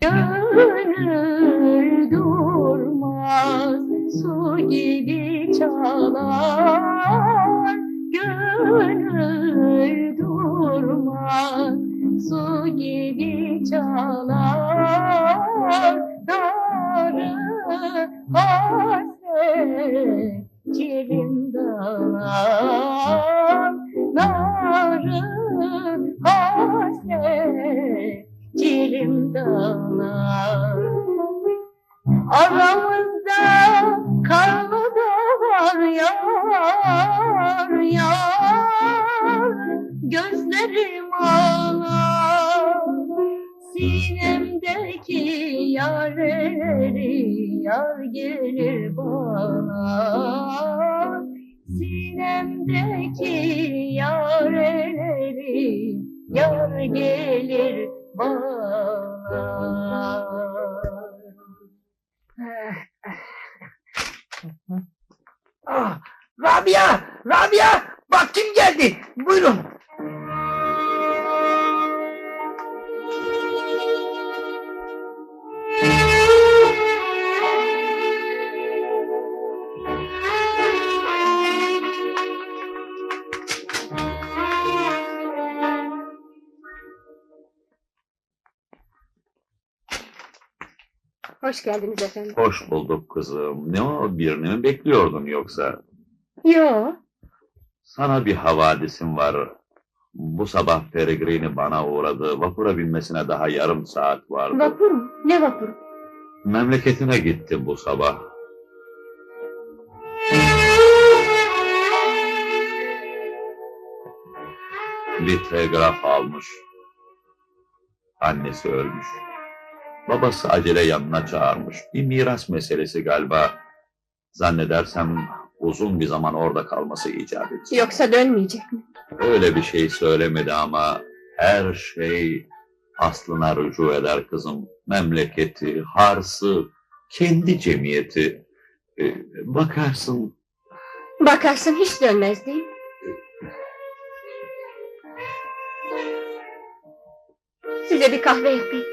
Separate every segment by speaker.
Speaker 1: Gönül durmaz su gibi çalar Aramızda karlı da var yar yar Gözlerim ağlar Sinemdeki yareleri yar gelir bana. Sinemdeki yareleri yar gelir
Speaker 2: Rabia! Rabia! Bak kim geldi? Buyurun.
Speaker 1: Hoş geldiniz efendim.
Speaker 3: Hoş bulduk kızım. Ne o birini mi bekliyordun yoksa?
Speaker 1: Yo,
Speaker 3: Sana bir havadisim var. Bu sabah Peregrini bana uğradı. Vapura binmesine daha yarım saat vardı.
Speaker 1: vapur mu? Ne vapuru?
Speaker 3: Memleketine gitti bu sabah. Bir telgraf almış. Annesi ölmüş. Babası acele yanına çağırmış. Bir miras meselesi galiba. Zannedersem uzun bir zaman orada kalması icap edecek.
Speaker 1: Yoksa dönmeyecek mi?
Speaker 3: Öyle bir şey söylemedi ama her şey aslına rücu eder kızım. Memleketi, harsı, kendi cemiyeti. Ee, bakarsın
Speaker 1: Bakarsın hiç dönmez değil mi? Size bir kahve yapayım.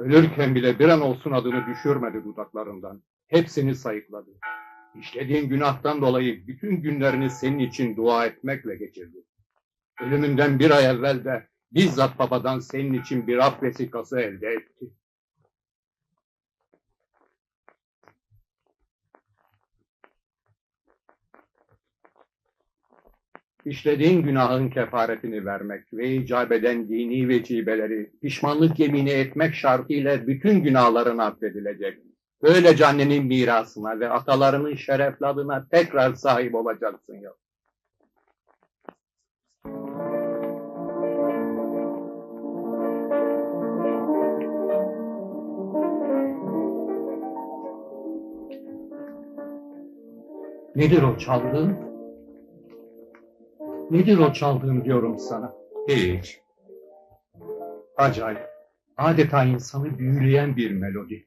Speaker 4: Ölürken bile bir an olsun adını düşürmedi dudaklarından. Hepsini sayıkladı. İşlediğin günahtan dolayı bütün günlerini senin için dua etmekle geçirdi. Ölümünden bir ay evvel de bizzat babadan senin için bir af vesikası elde etti. İşlediğin günahın kefaretini vermek ve icap eden dini vecibeleri pişmanlık yemini etmek şartıyla bütün günahların affedilecek. Böylece annenin mirasına ve atalarının şerefli adına tekrar sahip olacaksın ya. Nedir o çaldığın? Nedir o çaldığın diyorum sana.
Speaker 3: hiç.
Speaker 4: Acayip. Adeta insanı büyüleyen bir melodi.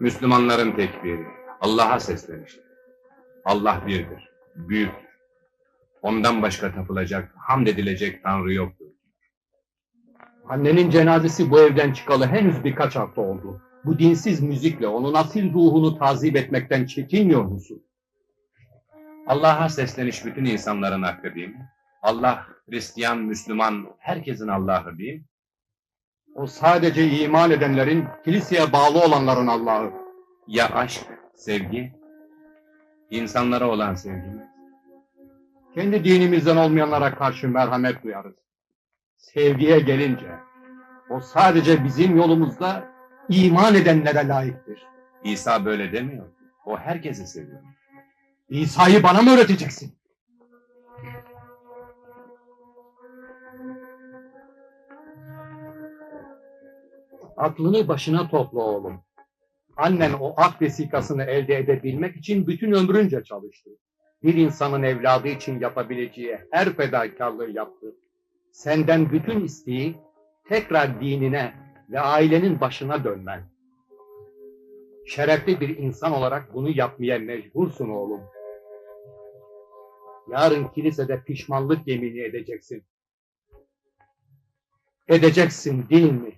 Speaker 5: Müslümanların tekbiri, Allah'a sesleniştir. Allah birdir, büyüktür. Ondan başka tapılacak, hamd edilecek Tanrı yoktur.
Speaker 4: Annenin cenazesi bu evden çıkalı henüz birkaç hafta oldu. Bu dinsiz müzikle onun asil ruhunu tazip etmekten çekinmiyor musun?
Speaker 5: Allah'a sesleniş bütün insanların hakkı değil mi? Allah, Hristiyan, Müslüman, herkesin Allah'ı değil mi?
Speaker 4: O sadece iman edenlerin, kiliseye bağlı olanların Allah'ı.
Speaker 5: Ya aşk, sevgi? İnsanlara olan sevgi mi?
Speaker 4: Kendi dinimizden olmayanlara karşı merhamet duyarız. Sevgiye gelince, o sadece bizim yolumuzda iman edenlere layıktır.
Speaker 5: İsa böyle demiyor. O herkesi seviyor.
Speaker 4: İsa'yı bana mı öğreteceksin? Aklını başına topla oğlum. Annen o ak vesikasını elde edebilmek için bütün ömrünce çalıştı. Bir insanın evladı için yapabileceği her fedakarlığı yaptı. Senden bütün isteği tekrar dinine, ve ailenin başına dönmen. Şerefli bir insan olarak bunu yapmaya mecbursun oğlum. Yarın kilisede pişmanlık yemini edeceksin. Edeceksin değil mi?